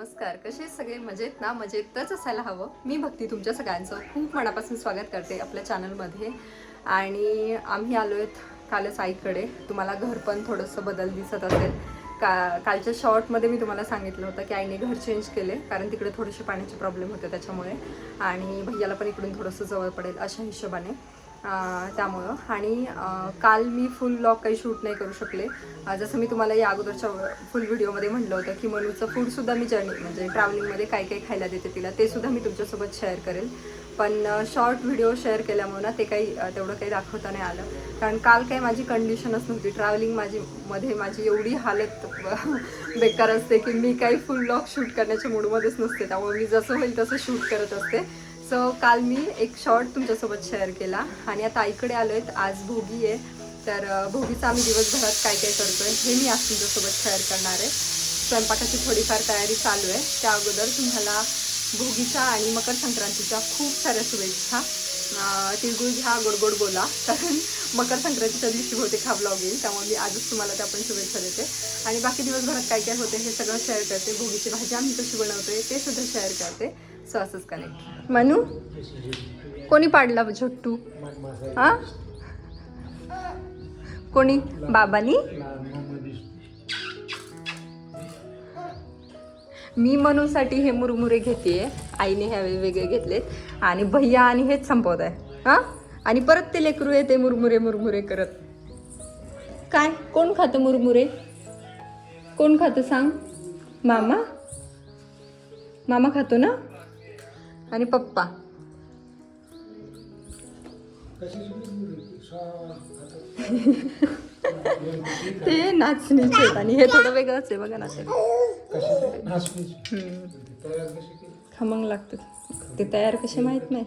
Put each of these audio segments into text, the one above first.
नमस्कार. कसे सगळे? मजेत ना? मजेतच असायला हवं. मी भक्ती तुमच्या सगळ्यांचं. खूप मनापासून स्वागत करते आपल्या चॅनलमध्ये. आणि आम्ही आलो आहेत कालच आईकडे. तुम्हाला घर पण थोडंसं बदल दिसत असेल. का कालच्या शॉर्टमध्ये मी तुम्हाला सांगितलं होतं की आईने घर चेंज केले. कारण तिकडे थोडेसे पाण्याचे प्रॉब्लेम होते त्याच्यामुळे. आणि भैयाला पण इकडून थोडंसं जवळ पडेल अशा हिशोबाने. त्यामुळं. आणि काल मी फुल ब्लॉग काही शूट नाही करू शकले. जसं मी तुम्हाला या अगोदरच्या फुल व्हिडिओमध्ये म्हटलं होतं की मनूचं फूडसुद्धा मी जर्नी म्हणजे ट्रॅव्हलिंगमध्ये काय काय खायला देते तिला ते सुद्धा मी तुमच्यासोबत शेअर करेल. पण शॉर्ट व्हिडिओ शेअर केल्यामुळे ना ते काही तेवढं काही दाखवता नाही आलं. कारण काल काही माझी कंडिशनच नव्हती. ट्रॅव्हलिंग माझी मध्ये माझी एवढी हालत बेकार असते की मी काही फुल ब्लॉग शूट करण्याच्या मूडमध्येच नसते. त्यामुळे मी जसं होईल तसं शूट करत असते. सो काल मी एक शॉर्ट तुमच्यासोबत शेअर केला आणि आता आईकडे आलो आहेत आज भोगी आहे. तर भोगीचा आम्ही दिवसभरात काय काय करतो आहे हे मी आज तुमच्यासोबत शेअर करणार आहे. स्वयंपाकाची थोडीफार तयारी चालू आहे. त्या अगोदर तुम्हाला भोगीच्या आणि मकर संक्रांतीच्या खूप साऱ्या शुभेच्छा. तिळगुळ घ्या गोडगोड बोला. कारण मकर संक्रांतीच्या दिवशी बहुतेक हा ब्लॉग येईल त्यामुळे मी आजच तुम्हाला त्या पण शुभेच्छा देते. आणि बाकी दिवसभरात काय काय होते हे सगळं शेअर करते. भोगीची भाजी आम्ही कशी बनवतोय ते सुद्धा शेअर करते. सो असंच कनेक्ट मनू? कोणी पाडला झट्टू? हा? कोणी? बाबानी? मी मनूसाठी हे मुरमुरे घेते आईने ह्या वेगळे घेतलेत. आणि भैया आणि हेच संपवत आहे. हा? आणि परत ते लेकरू येते मुरमुरे मुरमुरे करत. काय? कोण खातं मुरमुरे? कोण खातं सांग? मामा? मामा खातो ना? आणि पप्पा. ते नाचणीचे आहेत आणि हे थोडं वेगळंच आहे बघा ना. खमंग लागतं. ते तयार कसे माहीत नाही.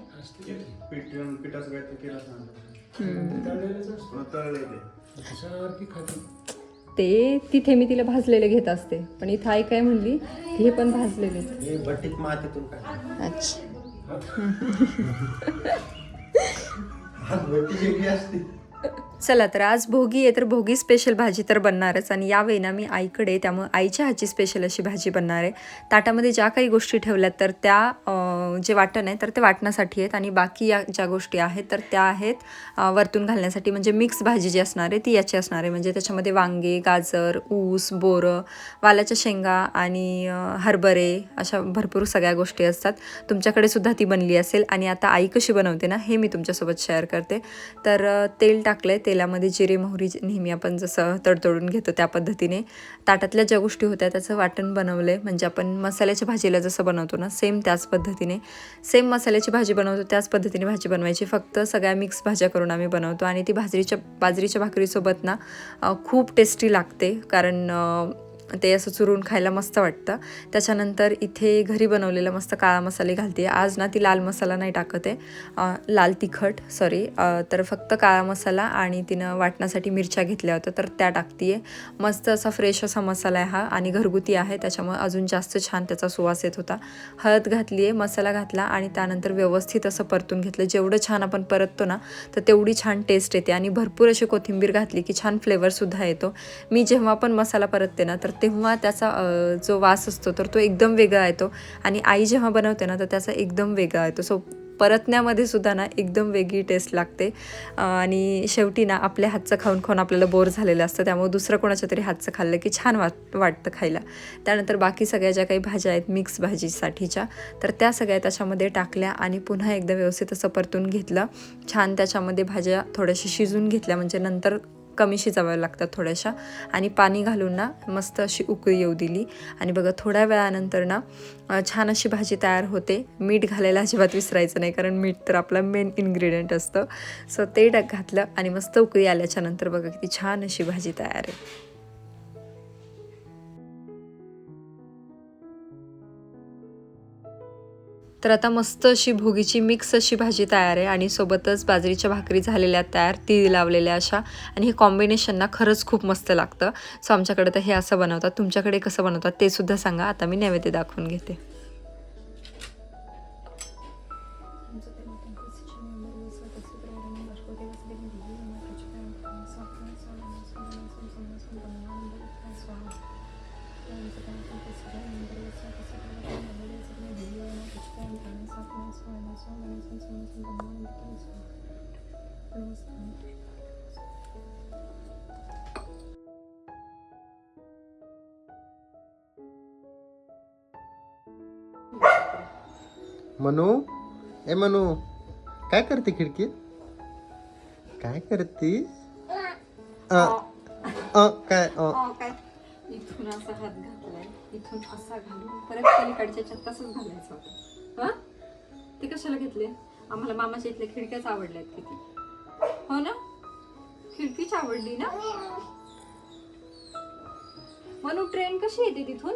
ते तिथे मी तिला भाजलेले घेत असते. पण इथं आई काय म्हणली हे पण भाजलेले अच्छा. असते. चला तर आज भोगी आहे तर भोगी स्पेशल भाजी तर बनणारच. आणि यावेळी ना मी आईकडे त्यामुळे आईच्या हाची स्पेशल अशी भाजी बनणार आहे. ताटामध्ये ज्या काही गोष्टी ठेवल्यात तर त्या जे वाटण आहे तर ते वाटण्यासाठी आहेत. आणि बाकी या ज्या गोष्टी आहेत तर त्या आहेत वरतून घालण्यासाठी. म्हणजे मिक्स भाजी जी असणार आहे ती याची असणार आहे. म्हणजे त्याच्यामध्ये वांगे गाजर ऊस बोरं वालाच्या शेंगा आणि हरभरे अशा भरपूर सगळ्या गोष्टी असतात. तुमच्याकडे सुद्धा ती बनली असेल. आणि आता आई कशी बनवते ना हे मी तुमच्यासोबत शेअर करते. तर तेल टाक टाकलं आहे तेलामध्ये जिरे मोहरी नेहमी आपण जसं तडतडून घेतो त्या पद्धतीने. ताटातल्या ज्या गोष्टी होत्या त्याचं वाटण बनवलं आहे म्हणजे आपण मसाल्याच्या भाजीला जसं बनवतो ना सेम त्याच पद्धतीने. सेम मसाल्याची भाजी बनवतो त्याच पद्धतीने भाजी बनवायची. फक्त सगळ्या मिक्स भाज्या करून आम्ही बनवतो. आणि ती भाजरीच्या बाजरीच्या भाकरीसोबत ना खूप टेस्टी लागते. कारण ते असं चुरून खायला मस्त वाटतं. त्याच्यानंतर इथे घरी बनवलेला मस्त काळा मसाले घालते. आज ना ती लाल मसाला नाही टाकत आहे. लाल तिखट सॉरी तर फक्त काळा मसाला आणि तिनं वाटण्यासाठी मिरच्या घेतल्या होत्या तर त्या टाकते आहे मस्त असा फ्रेश असा मसाला आहे हा आणि घरगुती आहे त्याच्यामुळे अजून जास्त छान त्याचा सुवास येत होता. हळद घातली आहे मसाला घातला आणि त्यानंतर व्यवस्थित असं परतून घेतलं. जेवढं छान आपण परततो ना तर तेवढी छान टेस्ट येते आणि भरपूर अशी कोथिंबीर घातली की छान फ्लेवरसुद्धा येतो. मी जेव्हा पण मसाला परतते ना तर तेव्हा त्याचा जो वास असतो तर तो एकदम वेगळा येतो. आणि आई जेव्हा बनवते ना तर त्याचा एकदम वेगळा येतो. सो परतण्यामध्ये सुद्धा ना एकदम वेगळी टेस्ट लागते. आणि शेवटी ना आपल्या हातचं खाऊन खाऊन आपल्याला बोर झालेलं असतं. त्यामुळे दुसरं कोणाच्या तरी हातचं खाल्लं की छान वाट वाटतं खायला. त्यानंतर बाकी सगळ्या ज्या काही भाज्या आहेत मिक्स भाजीसाठीच्या तर त्या सगळ्या त्याच्यामध्ये टाकल्या आणि पुन्हा एकदा व्यवस्थित असं परतून घेतलं. छान त्याच्यामध्ये भाज्या थोड्याशा शिजून घेतल्या. म्हणजे नंतर कमी शिजाव्या लागतात थोड्याशा. आणि पाणी घालून ना मस्त अशी उकळी येऊ दिली. आणि बघा थोड्या वेळानंतर ना छान अशी भाजी तयार होते. मीठ घालायला अजिबात विसरायचं नाही कारण मीठ तर आपला मेन इन्ग्रेडियंट असतं. सो ते घातलं आणि मस्त उकळी आल्याच्यानंतर बघा किती छान अशी भाजी तयार आहे. तर आता मस्त अशी भोगीची मिक्स अशी भाजी तयार आहे आणि सोबतच बाजरीच्या भाकरी झालेल्या तयार ती लावलेल्या अशा. आणि हे कॉम्बिनेशनना खरंच खूप मस्त लागतं. सो आमच्याकडे तर हे असं बनवतात. तुमच्याकडे कसं बनवतात ते सुद्धा सांगा. आता मी नैवेद्य दाखवून घेते. मनू? ए मनू काय करते खिडकीत? काय करते अ, अ, काय अ. काय? इथून असा हात घातलाय. इथून असा घालून परत पलीकडच्या याच्यात तसंच घालायचं होतं. हा? ते कशाला घेतले? आम्हाला मामाच्या इथल्या खिडक्याच आवडल्यात किती हो ना? खिडकीच आवडली ना? म्हणून ट्रेन कशी येते तिथून?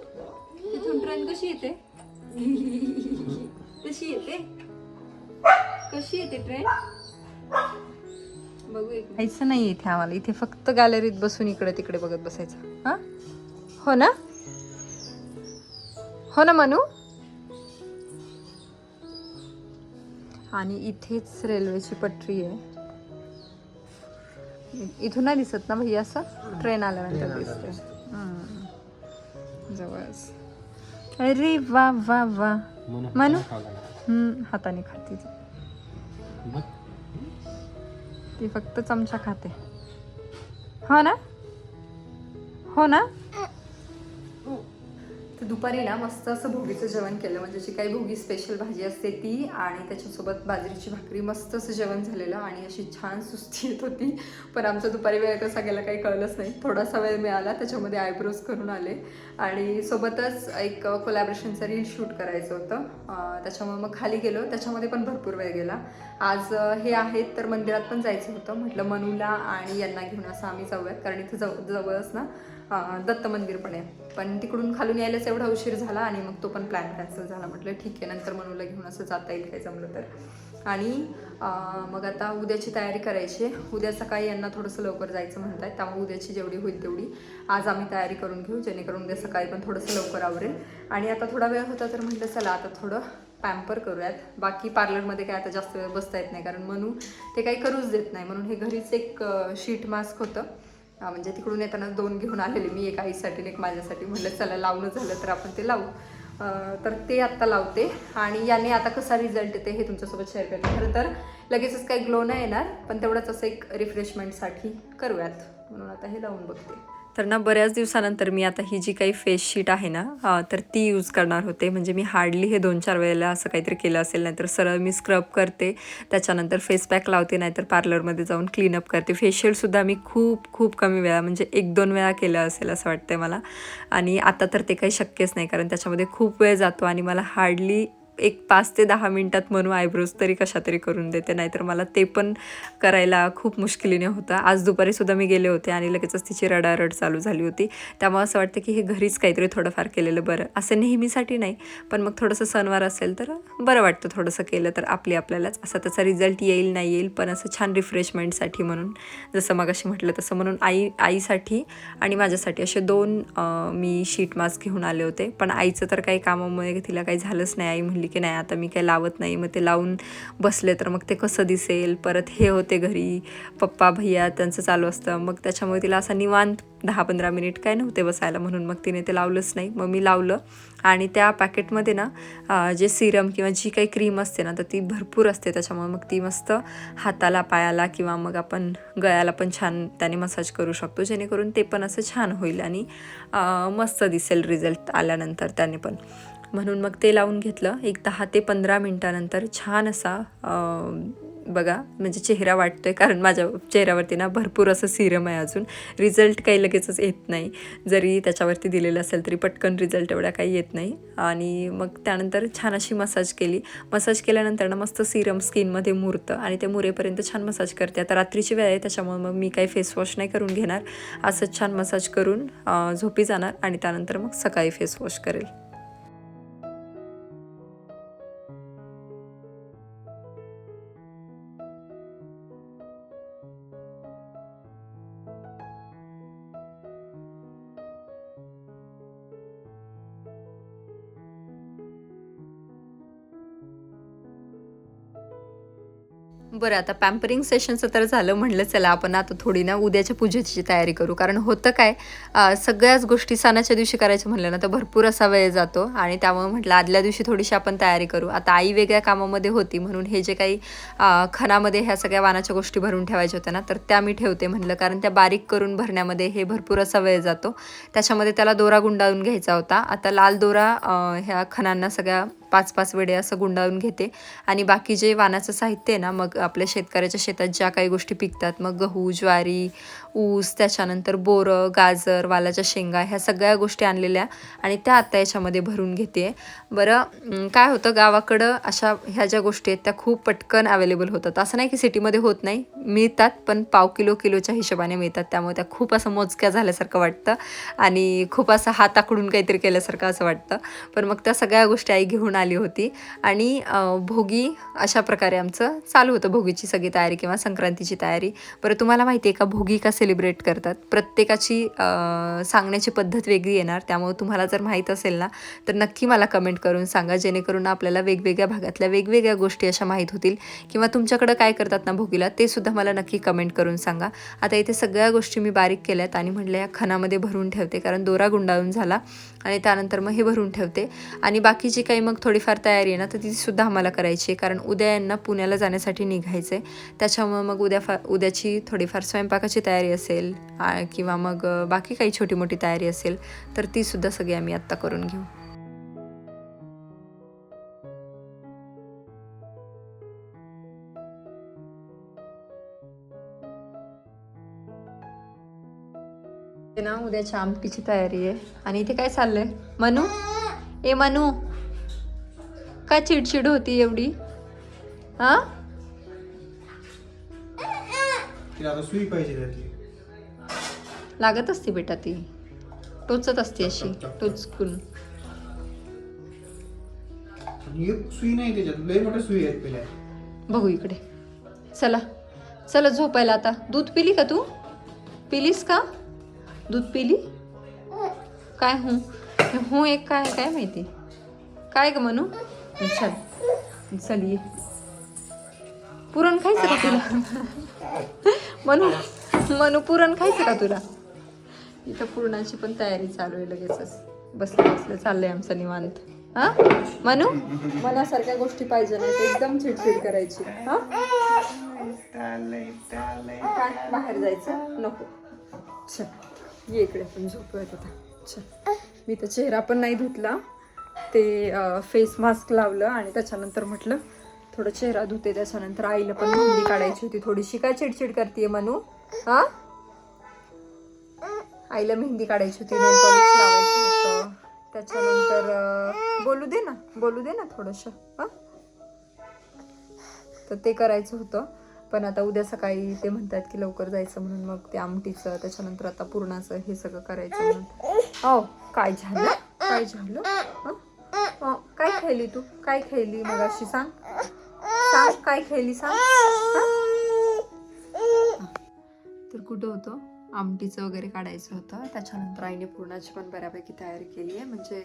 तिथून ट्रेन कशी येते? कशी येते? कशी येते ट्रेन? बघू एक जायचं नाही इथे आम्हाला. इथे फक्त गॅलरीत बसून इकडे तिकडे बघत बसायचं. हा? हो ना? हो ना मनू? आणि इथेच रेल्वेची पटरी आहे. इथून नाही दिसत ना भैया असं? ट्रेन आल्यानंतर दिसते. जवळच. अरे वा वा वा. मनू हम्म, हाताने खाते ती. ती फक्त चमचा खाते. हो ना? हो ना? तर दुपारी ना मस्त असं भोगीचं जेवण केलं. म्हणजे जी काही भोगी स्पेशल भाजी असते ती आणि त्याच्यासोबत बाजरीची भाकरी मस्त असं जेवण झालेलं आणि अशी छान सुस्ती येत होती. पण आमचा दुपारी वेळ कसा गेला काही कळलंच नाही. थोडासा वेळ मिळाला त्याच्यामध्ये आयब्रोज करून आले. आणि सोबतच एक कोलॅबरेशनचं रील शूट करायचं होतं. त्याच्यामुळे मग खाली गेलो. त्याच्यामध्ये पण भरपूर वेळ गेला. आज हे आहेत तर मंदिरात पण जायचं होतं. म्हटलं मनूला आणि यांना घेऊन असं आम्ही जाऊयात. कारण इथं जवळ जवळच ना दत्त मंदिर पण आहे. पण तिकडून खालून यायलाच एवढा उशीर झाला आणि मग तो पण प्लॅन कॅन्सल झाला. म्हटलं ठीक आहे नंतर मनूला घेऊन असं जाता येईल काय जमलं तर. आणि मग आता उद्याची तयारी करायची. आहे उद्या सकाळी यांना थोडंसं लवकर जायचं म्हणत आहे त्यामुळे उद्याची जेवढी होईल तेवढी आज आम्ही तयारी करून घेऊ जेणेकरून उद्या सकाळी पण थोडंसं लवकर आवरेल. आणि आता थोडा वेळ होता तर म्हटलं चला आता थोडं पॅम्पर करूयात. बाकी पार्लरमध्ये काय आता जास्त वेळ बसता येत नाही कारण मनू ते काही करूच देत नाही. म्हणून हे घरीच एक शीट मास्क होतं. म्हणजे तिकडून येताना दोन घेऊन आलेले मी एक आईसाठी एक माझ्यासाठी. म्हटलं चला लावणं झालं तर आपण ते लावू. तर ते आत्ता लावते. आणि याने आता कसा रिझल्ट येते हे तुमच्यासोबत शेअर करते. खरं तर लगेचच काही ग्लो नाही येणार पण तेवढंच असं एक रिफ्रेशमेंटसाठी करूयात. म्हणून आता हे लावून बघते. तर ना बऱ्याच दिवसानंतर मी आता ही जी काही फेस शीट आहे ना तर ती यूज करणार होते. म्हणजे मी हार्डली हे दोन चार वेळेला असं काहीतरी केलं असेल नाहीतर सरळ मी स्क्रब करते. त्याच्यानंतर फेस पॅक लावते नाहीतर पार्लरमध्ये जाऊन क्लीनअप करते. फेशियलसुद्धा मी खूप खूप कमी वेळा म्हणजे एक दोन वेळा केलं असेल असं वाटतं मला. आणि आता तर ते काही शक्यच नाही कारण त्याच्यामध्ये खूप वेळ जातो आणि मला हार्डली एक पाच ते दहा मिनटात म्हणून आयब्रोज तरी कशा तरी करून देते नाहीतर मला ते पण करायला खूप मुश्किलीने होतं. आज दुपारीसुद्धा मी गेले होते आणि लगेचच तिची रडारड चालू झाली होती. त्यामुळे असं वाटतं की हे घरीच काहीतरी थोडंफार केलेलं बरं. असं नेहमीसाठी नाही पण मग थोडंसं सणवार असेल तर बरं वाटतं थोडंसं केलं तर आपली आपल्यालाच. असा त्याचा रिझल्ट येईल नाही येईल पण असं छान रिफ्रेशमेंटसाठी म्हणून जसं मग अशी म्हटलं तसं म्हणून आई आईसाठी आणि माझ्यासाठी असे दोन मी शीट मास्क घेऊन आले होते. पण आईचं तर काही कामामुळे तिला काही झालंच नाही. आई म्हणली की नाही आता मी काही लावत नाही. मग ते लावून बसले. तर मग ते कसं दिसेल? परत हे होते घरी. पप्पा भैया त्यांचं चालू असतं. मग त्याच्यामुळे तिला असा निवांत दहा पंधरा मिनिट काय नव्हते बसायला. म्हणून मग तिने ते लावलंच नाही. मग मी लावलं. आणि त्या पॅकेटमध्ये ना जे सिरम किंवा जी काही क्रीम असते ना तर ती भरपूर असते. त्याच्यामुळे मग ती मस्त हाताला पायाला किंवा मग आपण गळ्याला पण छान त्याने मसाज करू शकतो. जेणेकरून ते पण असं छान होईल आणि मस्त दिसेल रिझल्ट आल्यानंतर त्याने पण. म्हणून मग ते लावून घेतलं. एक दहा ते पंधरा मिनटानंतर छान असा बघा म्हणजे चेहरा वाटतोय कारण माझ्या चेहऱ्यावरती ना भरपूर असं सिरम आहे अजून. रिझल्ट काही लगेचच येत नाही. जरी त्याच्यावरती दिलेलं असेल तरी पटकन रिझल्ट एवढा काही येत नाही. आणि मग त्यानंतर छान अशी मसाज केली. मसाज केल्यानंतर ना मस्त सिरम स्किनमध्ये मुरतं आणि ते मुरेपर्यंत छान मसाज करते. आता रात्रीची वेळ आहे त्याच्यामुळे मग मी काही फेसवॉश नाही करून घेणार. असंच छान मसाज करून झोपी जाणार आणि त्यानंतर मग सकाळी फेसवॉश करेल. बरं आता पॅम्परिंग सेशनचं तर झालं म्हणलं चला आपण आता थोडी ना उद्याच्या पूजेची तयारी करू. कारण होतं काय सगळ्याच गोष्टी सणाच्या दिवशी करायचं म्हणलं ना तर भरपूर असा वेळ जातो. आणि त्यामुळे म्हटलं आदल्या दिवशी थोडीशी आपण तयारी करू. आता आई वेगळ्या कामामध्ये होती म्हणून हे जे काही खणामध्ये ह्या सगळ्या वानाच्या गोष्टी भरून ठेवायच्या होत्या ना तर त्या मी ठेवते म्हणलं. कारण त्या बारीक करून भरण्यामध्ये हे भरपूर असा वेळ जातो. त्याच्यामध्ये त्याला दोरा गुंडाळून घ्यायचा होता. आता लाल दोरा ह्या खणांना सगळ्या पाच पाच वेडे असं गुंडाळून घेते. आणि बाकी जे वानाचं साहित्य आहे ना मग आपल्या शेतकऱ्याच्या शेतात ज्या काही गोष्टी पिकतात मग गहू ज्वारी ऊस त्याच्यानंतर बोरं गाजर वालाच्या शेंगा ह्या सगळ्या गोष्टी आणलेल्या आणि त्या आता याच्यामध्ये भरून घेते. बरं काय होतं गावाकडं अशा ह्या ज्या गोष्टी आहेत त्या खूप पटकन अवेलेबल होतात. असं नाही की सिटीमध्ये होत नाही मिळतात पण पाव किलो किलोच्या हिशोबाने मिळतात. त्यामुळे त्या खूप असं मोजक्या झाल्यासारखं वाटतं आणि खूप असं हात आकडून काहीतरी केल्यासारखं असं वाटतं. पण मग त्या सगळ्या गोष्टी आई घेऊन आली होती आणि भोगी अशा प्रकारे आमचं चालू होतं. भोगीची सगळी तयारी किंवा संक्रांतीची तयारी. बरं तुम्हाला माहिती आहे का भोगी कसे सेलिब्रेट करतात. प्रत्येकाची सांगण्याची पद्धत वेगळी येणार. त्यामुळे तुम्हाला जर माहीत असेल ना तर नक्की मला कमेंट करून सांगा. जेणेकरून आपल्याला वेगवेगळ्या भागातल्या वेगवेगळ्या गोष्टी अशा माहीत होतील. किंवा तुमच्याकडं काय करतात ना भोगीला ते सुद्धा मला नक्की कमेंट करून सांगा. आता इथे सगळ्या गोष्टी मी बारीक केल्यात आणि म्हटलं या खणामध्ये भरून ठेवते. कारण दोरा गुंडाळून झाला. आणि त्यानंतर मग हे भरून ठेवते. आणि बाकीची काही मग थोडीफार तयारी आहे ना तर ती सुद्धा आम्हाला करायची आहे. कारण उद्या यांना पुण्याला जाण्यासाठी निघायचं आहे त्याच्यामुळे मग उद्या फा उद्याची थोडीफार स्वयंपाकाची तयारी असेल आ- किंवा मग बाकी काही छोटी मोठी तयारी असेल तर ती सुद्धा सगळी आम्ही आत्ता करून घेऊ. ना उद्याच्या आमटीची तयारी आहे. आणि इथे काय चाललंय? मनू? ए मनू. काय चिडचिड होती एवढी? हा? सुई पाहिजे लागत असते बेटा ती. टोचत असते अशी टोचकून. आणि एक सुई नाही त्याच्यात लय मोठ्या सुई आहेत पहिल्या. बघू इकडे. चला चला झोपायला आता. दूध पिली का तू? पिलीस का? दूध पिली? काय हूं? हे एक काय काय माहिती? काय ग म्हणू चल चल ये. पुरण खायचं का तुला? म्हणू म्हणू पुरण खायचं का तुला? इथं पुरणाची पण तयारी चालू आहे लगेचच. बसलं बसलं चाललंय आमचं निवांत. हा? म्हणू मनासारख्या गोष्टी पाहिजे नाही एकदम चिडचिड करायची. हा? बाहेर जायचं? नको. चल. ये इकडे पण झोप येत होता चल. मी तर चेहरा पण नाही धुतला. ते फेस मास्क लावलं आणि त्याच्यानंतर म्हटलं थोडं चेहरा धुते त्याच्यानंतर आईला पण मेहंदी काढायची होती. थोडीशी काय चिडचिड करते मनू? हा? आईला मेहंदी काढायची होती नेल पॉलिश होतं. त्याच्यानंतर बोलू दे ना बोलू दे ना थोडंसं. हा? तर ते करायचं होतं. पण आता उद्या सकाळी ते म्हणतात की लवकर जायचं म्हणून मग ते आमटीचं त्याच्यानंतर आता पूर्णाचं हे सगळं करायचं म्हणून. हो काय झालं? काय झालं? काय खेळली तू? काय खेळली मग अशी सांग. सांग काय खेळली सांग. तर कुठं होतं? आमटीचं वगैरे काढायचं होतं. त्याच्यानंतर आईने पुरणाची पण बऱ्यापैकी तयारी केली आहे. म्हणजे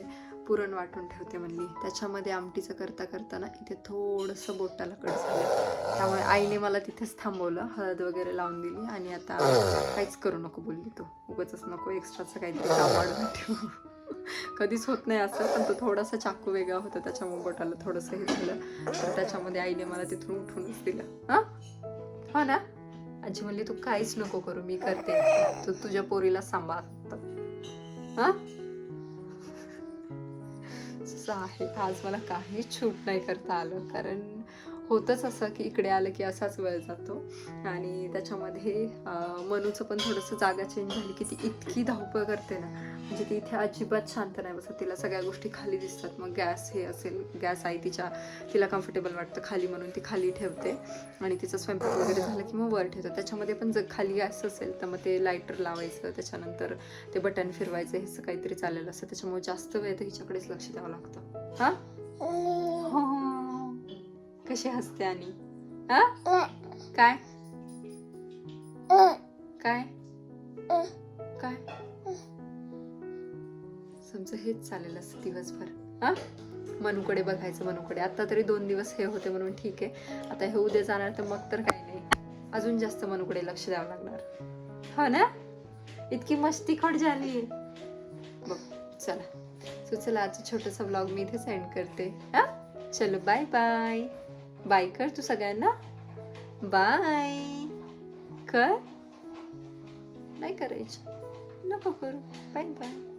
पुरण वाटून ठेवते म्हणली. त्याच्यामध्ये आमटीचं करता करताना इथे थोडंसं बोटाला कट झालं. त्यामुळे आईने मला तिथेच थांबवलं हळद वगैरे लावून दिली आणि आता काहीच करू नको बोलली तू. उगच नको एक्स्ट्राचं काहीतरी काम वाढवून ठेवू. कधीच होत नाही असं पण तो थोडासा चाकू वेगळा होता त्याच्यामुळे बोटाला थोडंसं हे झालं. तर त्याच्यामध्ये आईने मला तिथून उठूनच दिलं. हां? हो ना? आजी म्हणली तू काहीच नको करू मी करते. तू तुझ्या पोरीला सांभाळ. हा? आहे. आज मला काहीच छूट नाही करता आलं कारण होतच असं की इकडे आलं की असाच वेळ जातो. आणि त्याच्यामध्ये मनूचं पण थोडंसं जागा चेंज झाली की ती इतकी धावपळ करते ना. म्हणजे ती इथे अजिबात शांत नाही बसत. तिला सगळ्या गोष्टी खाली दिसतात. मग गॅस हे असेल गॅस आहे तिच्या तिला कम्फर्टेबल वाटतं खाली म्हणून ती खाली ठेवते. आणि तिचं स्वयंपाक वगैरे झालं की मग वर ठेवतं. त्याच्यामध्ये पण जर खाली गॅस असेल तर मग ते लायटर लावायचं. त्याच्यानंतर ते बटन फिरवायचं हे असं काहीतरी चाललेलं असतं. त्याच्यामुळे जास्त वेळ तर हिच्याकडेच लक्ष द्यावं लागतं. हा हो. कशी हसते आणि? हा? काय? काय? काय? समजा हेच चालेल असतं दिवसभर. हा? मनुकडे बघायचं मनुकडे. आता तरी दोन दिवस हे होते म्हणून ठीक आहे. आता हे उद्या जाणार तर मग तर काही नाही. अजून जास्त मनुकडे लक्ष द्यावं लागणार. हो ना? इतकी मस्ती खोट झाली. बघ चला. सो चला आजचा छोटासा ब्लॉग मी इथेच एंड करते. हा? चलो बाय बाय बाय कर तू सगळ्यांना. बाय. कर. नाही करायचं. नको करू. Bye bye.